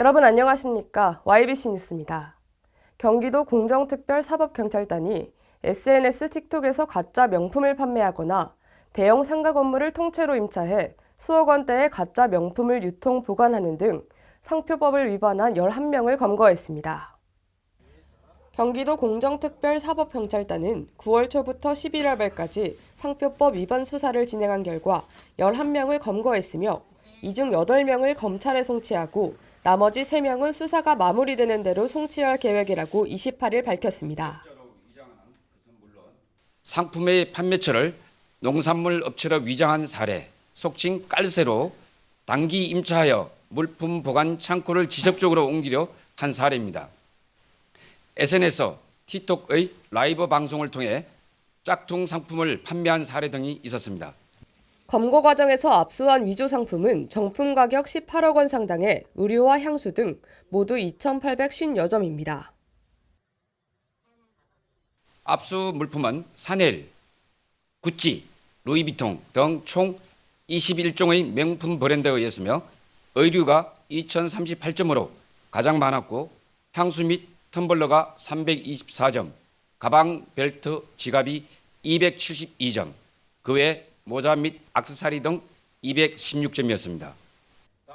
여러분 안녕하십니까? YBC 뉴스입니다. 경기도 공정특별사법경찰단이 SNS 틱톡에서 가짜 명품을 판매하거나 대형 상가 건물을 통째로 임차해 수억 원대의 가짜 명품을 유통 보관하는 등 상표법을 위반한 11명을 검거했습니다. 경기도 공정특별사법경찰단은 9월 초부터 11월 말까지 상표법 위반 수사를 진행한 결과 11명을 검거했으며 이 중 8명을 검찰에 송치하고 나머지 3명은 수사가 마무리되는 대로 송치할 계획이라고 28일 밝혔습니다. 상품의 판매처를 농산물 업체로 위장한 사례, 속칭 깔세로 단기 임차하여 물품 보관 창고를 지속적으로 옮기려 한 사례입니다. SNS, 틱톡의 라이브 방송을 통해 짝퉁 상품을 판매한 사례 등이 있었습니다. 검거 과정에서 압수한 위조 상품은 정품 가격 18억 원 상당의 의류와 향수 등 모두 2,850여 점입니다. 압수 물품은 사넬, 구찌, 루이비통 등 총 21종의 명품 브랜드였으며 의류가 2038점으로 가장 많았고 향수 및 텀블러가 324점, 가방, 벨트, 지갑이 272점, 그 외 모자 및 악세사리 등 216점이었습니다.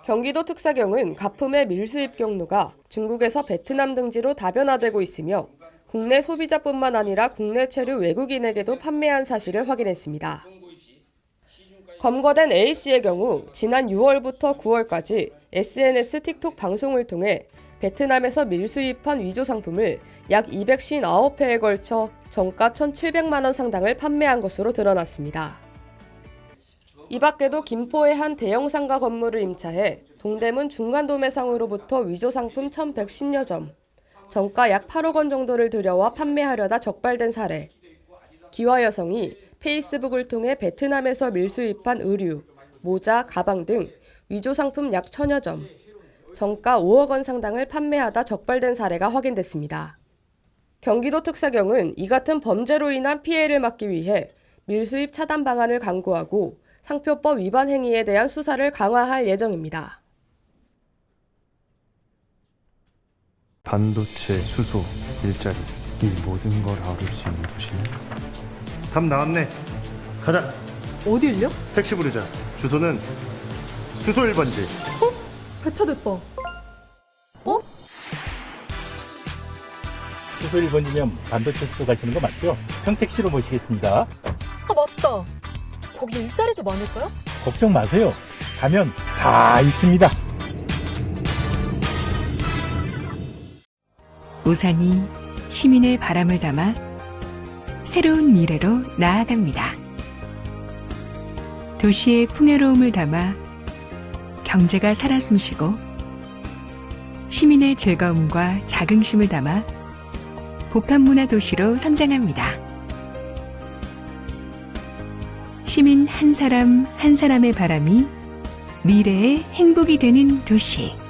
경기도 특사경은 가품의 밀수입 경로가 중국에서 베트남 등지로 다변화되고 있으며 국내 소비자뿐만 아니라 국내 체류 외국인에게도 판매한 사실을 확인했습니다. 검거된 A씨의 경우 지난 6월부터 9월까지 SNS 틱톡 방송을 통해 베트남에서 밀수입한 위조 상품을 약 259회에 걸쳐 정가 1,700만 원 상당을 판매한 것으로 드러났습니다. 이 밖에도 김포의 한 대형 상가 건물을 임차해 동대문 중간도매상으로부터 위조 상품 1,110여 점, 정가 약 8억 원 정도를 들여와 판매하려다 적발된 사례. 기화 여성이 페이스북을 통해 베트남에서 밀수입한 의류, 모자, 가방 등 위조 상품 약 천여 점, 정가 5억 원 상당을 판매하다 적발된 사례가 확인됐습니다. 경기도 특사경은 이 같은 범죄로 인한 피해를 막기 위해 밀수입 차단 방안을 강구하고 상표법 위반 행위에 대한 수사를 강화할 예정입니다. 반도체, 수소, 일자리 이 모든 걸 아울 수 있는 도시는 답 나왔네. 가자. 어딜요? 택시 부르자. 주소는 수소 1번지. 배차됐다. 수소 1번이면 반도체 수도 가시는 거 맞죠? 평택시로 모시겠습니다. 아 맞다. 거기 일자리도 많을까요? 걱정 마세요. 가면 다 있습니다. 우산이 시민의 바람을 담아 새로운 미래로 나아갑니다. 도시의 풍요로움을 담아 경제가 살아 숨쉬고 시민의 즐거움과 자긍심을 담아 복합문화 도시로 성장합니다. 시민 한 사람 한 사람의 바람이 미래의 행복이 되는 도시.